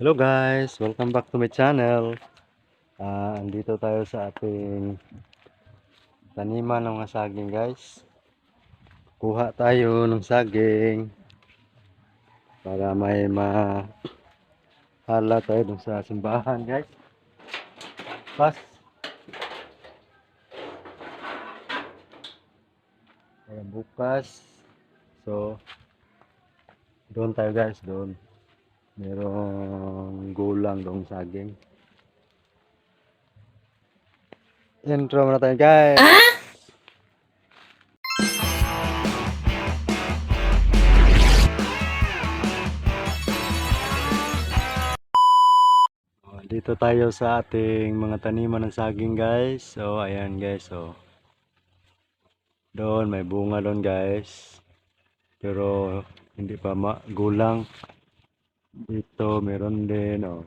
Hello guys, welcome back to my channel. Ah, andito tayo sa ating taniman ng saging guys. Kuha tayo ng saging para may mahala tayo dun sa simbahan guys. Pas. Para bukas. So, doon tayo guys, doon. Merong gulang dong saging. Intro muna tayo guys. Oh, Dito tayo sa ating mga taniman ng saging guys. So ayan guys. So doon may bunga doon guys. Pero hindi pa magulang. Dito meron din oh.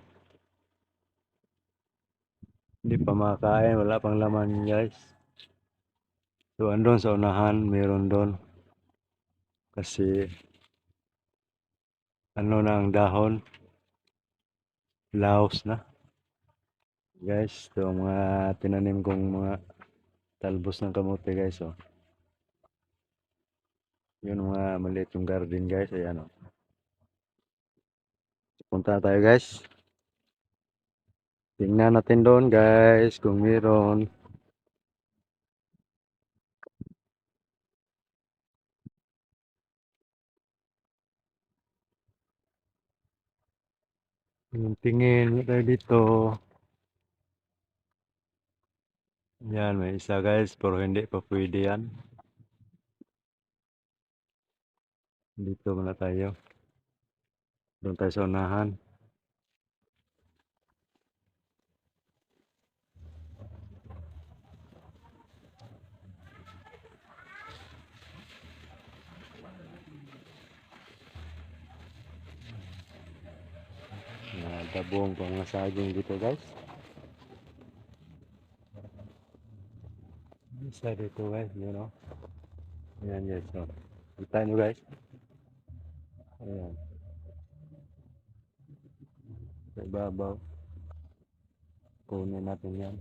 Hindi pa makain, wala pang laman guys. So andun sa unahan, meron doon. Kasi ano na ang dahon. Laos na. Guys, ito mga tinanim kong mga talbos ng kamote guys oh. Yun mga maliit yung garden guys, ayan oh. Punta tayo guys. Tingnan natin doon guys kung meron. Yung tingin tayo dito. Yan, may isa guys, pero hindi pa pwede yan. Dito muna tayo. Doon tayo sa unahan. Nagabong pa mga saging dito guys. Isa dito guys, yun o. Ayan guys, so. Kita nyo guys. Ayan. Sa ibabaw. Kunin natin yan.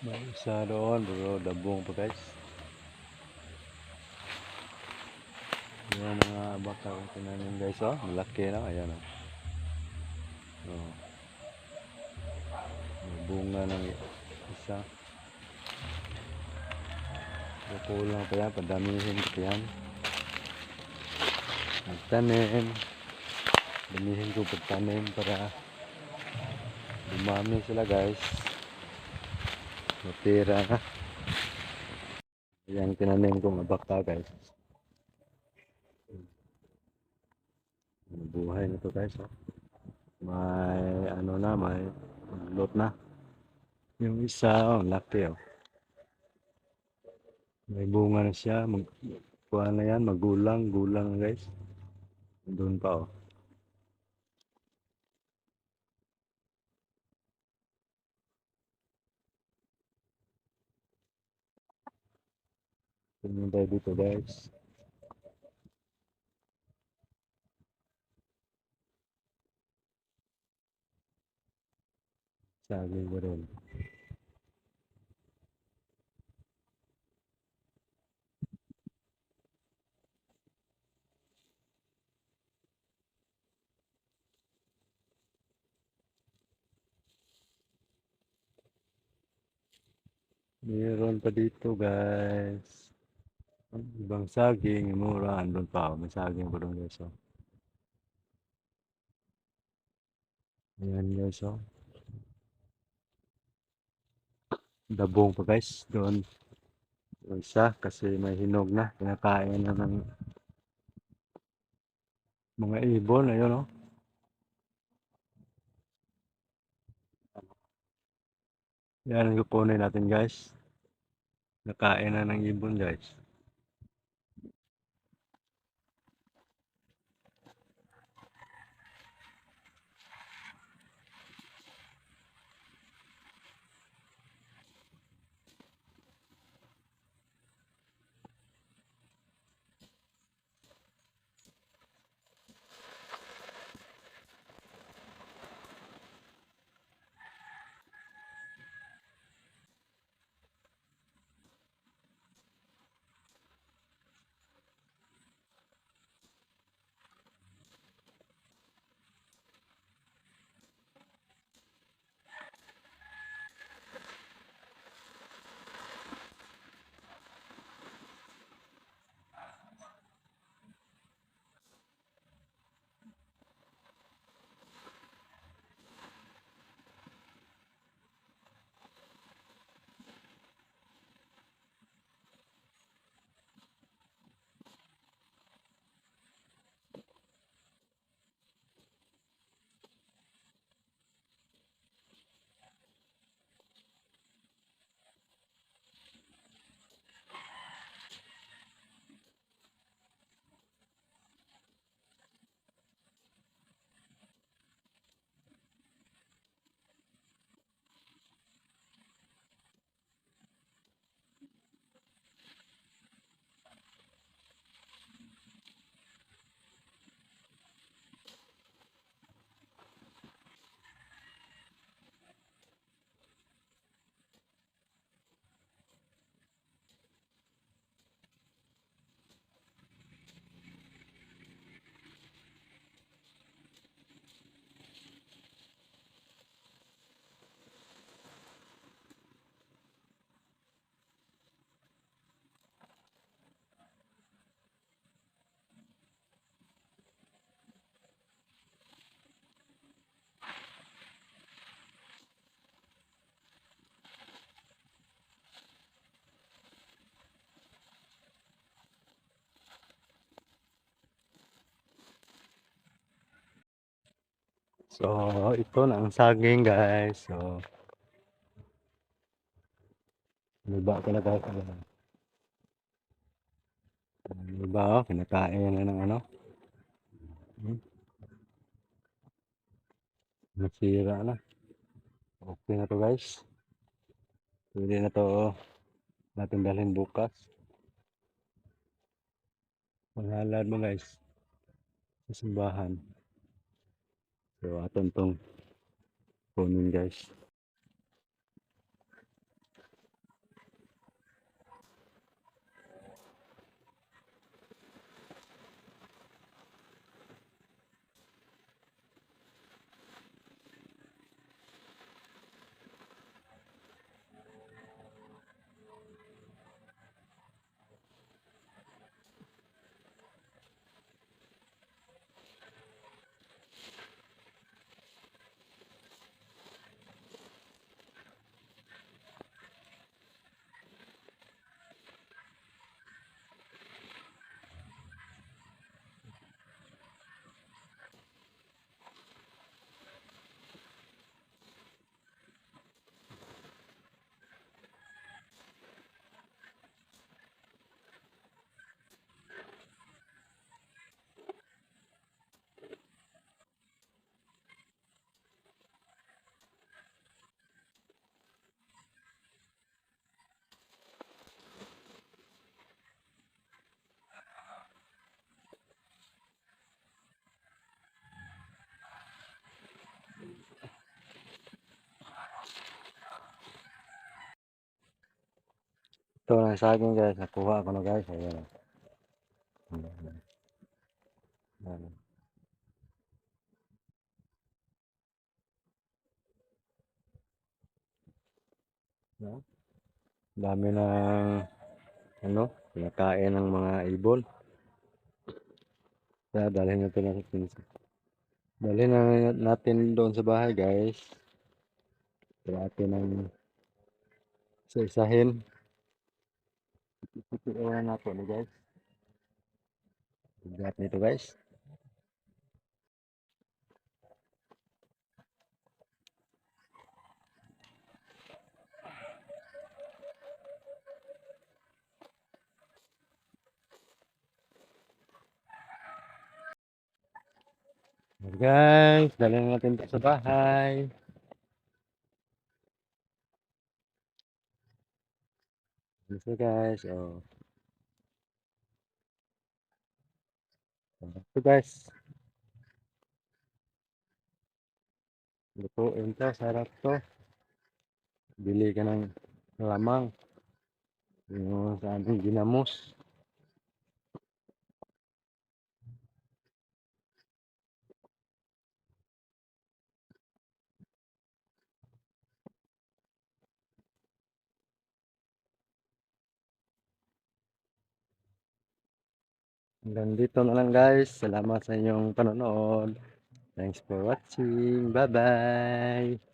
May doon, bro, dabong pa guys. Yung baka kong tinanim guys, oh. Malaki na, ayan oh. Oh. May bunga ng isa. So, kulang pa yan, padamihin ko yan. Magtanim. Damihin ko pagtanim para dumami sila guys. Matira na. Ayan, tinanim ko mga baka guys. Buhay na to guys. Oh. May ano na, may lot na. Yung isa, oh, laki oh. May bunga na siya. Mag, kuha na yan, magulang, gulang guys. Doon pa oh. Tingnan tayo dito guys. Rin. Meron pa dito guys. Ang ibang saging, mura, andun pa. oh. May saging pa doon guys. Oh. Ayan guys. Oh. Dabong pa guys. Doon. Isa kasi may hinog na. Kinakain na ng mga ibon. Ayun oh. Yan ang kukunin natin guys. Nakain na ng ibon guys. So, ito na ang saging guys. So, tayo sa Liba, oh, kinakain na ng ano. Hmm. Nasira na. Okay na to guys. Pwede na to natin dalhin bukas. Panghalad mo guys. Sa simbahan. So, aton tong kunin guys. Ito na saging guys. Nakuha ko na guys. Ayan. Ayan. Ayan. No? Dami ng ano, kinakain ng mga ibon. Kaya dalhin natin natin. Dalhin na natin doon sa bahay guys. Kaya natin ng isa-isahin. Ipipiliwan na po ni guys. Bigat nito guys. Ayan, guys, dalhin natin ito sa bahay. Ito guys, oh. Ito guys. Lutuin to, sarap to. Bili ka ng lamang. Yung sa ating ginamos. Hanggang dito na lang guys. Salamat sa inyong panonood. Thanks for watching. Bye-bye.